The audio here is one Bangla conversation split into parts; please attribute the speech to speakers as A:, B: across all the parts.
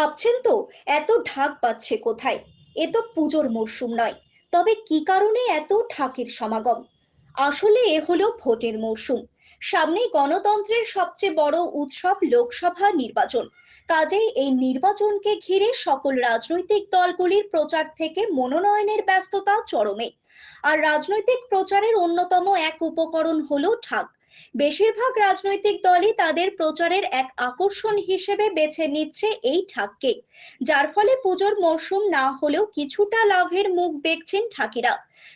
A: ভাবছেন তো, এত ঢাক পাচ্ছে কোথায়? এ তো পুজোর মরশুম নয়। তবে কি কারণে এত ঢাকের সমাগম? আসলে এ হলো ভোটের মরশুম। সামনেই গণতন্ত্রের সবচেয়ে বড় উৎসব লোকসভা নির্বাচন। কাজেই এই নির্বাচনকে ঘিরে সকল রাজনৈতিক দলগুলির প্রচার থেকে মনোনয়নের ব্যস্ততা চরমে। আর রাজনৈতিক প্রচারের অন্যতম এক উপকরণ হলো ঢাক। বেশিরভাগ রাজনৈতিক দলই তাদের প্রচারের এক আকর্ষণ হিসেবে বেছে নিচ্ছে এই ঠাককে। যার ফলে পুজোর মরশুম না হলেও কিছুটা লাভের মুখ দেখছেন ঠাকিরা।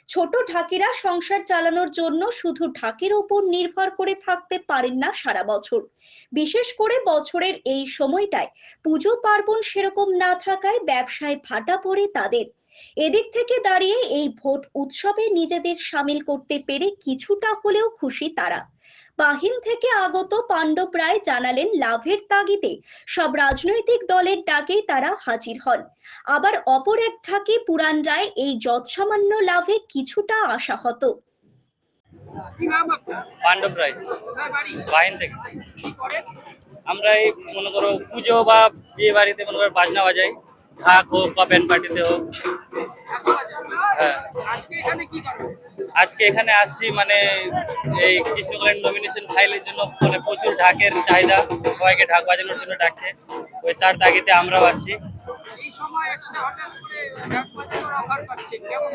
A: ছোট ঢাকিরা সংসার চালানোর জন্য শুধু ঢাকের উপর নির্ভর করে থাকতে পারেন না সারা বছর। বিশেষ করে বছরের এই সময়টায় পুজো পার্বণ সেরকম না থাকায় ব্যবসায় ভাটা পড়ে তাদের। এদিক থেকে দাঁড়িয়ে এই ভোট উৎসবে নিজেদের সামিল করতে পেরে কিছুটা হলেও খুশি তারা। বাহিন থেকে আগত পাণ্ডব রায় জানালেন লাভের তাগিদে। সব রাজনৈতিক দলের ডাকে তারা হাজির হন। আবার অপর এক ঢাকে পুরাণ রায় এই যৎসামান্য লাভে কিছুটা আশাহত।
B: পাণ্ডব রায়। বাহিন থেকে। আমরা এই মনে করো পুজো বা বিয়ে বাড়িতে মনে করো বাজনা বাজাই। ঢাক হোক বা ব্যান্ড পার্টিতে হোক।
C: আজকে এখানে
B: আজকে এখানে আসছি মানে এই কৃষ্ণকলের নমিনেশন ফাইলের জন্য মানে প্রচুর ঢাকের চাহিদা সবাইকে ঢাক বাজানোর জন্য ডাকছে। ওই তার তাগিদে আমরাও আসছি।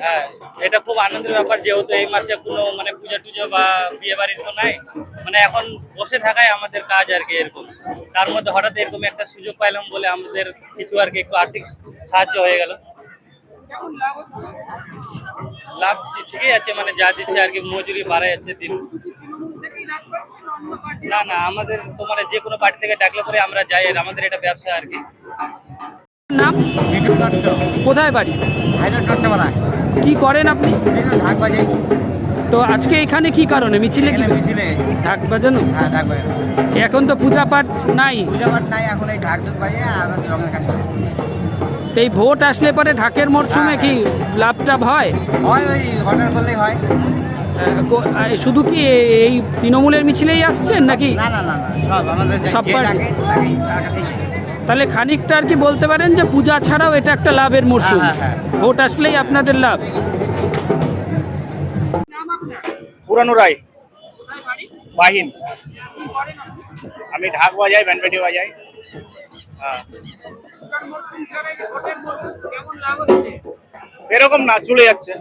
B: হ্যাঁ এটা খুব আনন্দের ব্যাপার যেহেতু এই মাসে কোনো মানে পুজো টুজো বা বিয়ে বাড়ির তো নাই। মানে এখন বসে থাকাই আমাদের কাজ আর কি এরকম। তার মধ্যে হঠাৎ এরকম একটা সুযোগ পাইলাম বলে আমাদের কিছু আর কি একটু আর্থিক সাহায্য হয়ে গেল।
C: লাভ হচ্ছে?
B: লাভ ঠি- ঠিকই আছে মানে যা দিচ্ছে আর কি মজুরি বাড়া যাচ্ছে দিন। না না আমাদের তো মানে যে কোনো পার্টি থেকে ডাকলে পরে আমরা যাই আর আমাদের এটা ব্যবসা আর কি।
D: নাম?
E: মিঠু দত্ত।
D: কোথায় বাড়ি?
E: দত্তমালা
D: কি করেন আপনি?
E: ঢাক বাজাই।
D: তো আজকে এখানে কি কারণে? মিছিলে কি?
E: মিছিলে।
D: ঢাক বাজানো?
E: হ্যাঁ ঢাক বাজাই
D: এখন তো পূজা পাঠ নাই।
E: পূজা পাঠ নাই এখন এই ঢাক ঢুক বাজে আর রঙের কাজ করছে।
D: এই ভোট আসলে পরে ঢাকের মরশুমে কি লাভ টাভ হয়?
E: হয় ওই অর্ডার করলেই হয়।
D: শুধু কি এই তৃণমূলের মিছিলেই আসছেন নাকি?
E: না না না না সব যাই।
D: তাহলে খানিকটা আর কি বলতে পারেন যে পূজা ছাড়াও এটা একটা লাভের মরশুম।
E: হ্যাঁ, হ্যাঁ, হ্যাঁ।
D: ভোট আসলেই আপনাদের লাভ।
F: পুরানো রায়। বাহিন। আমি ঢাক বাজাই ব্যান্ডপেটি বাজাই। হ্যাঁ। সেরকম না চলে যাচ্ছে।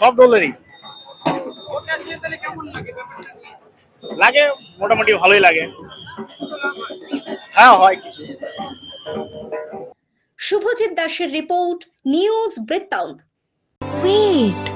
C: সব
F: দলেরই।
C: কেমন লাগে
F: মোটামুটি ভালোই লাগে।
C: হয়।
F: হ্যাঁ হয় কিছু।
A: শুভজিৎ দাসের রিপোর্ট নিউজ বৃত্তান্ত।
G: Wait.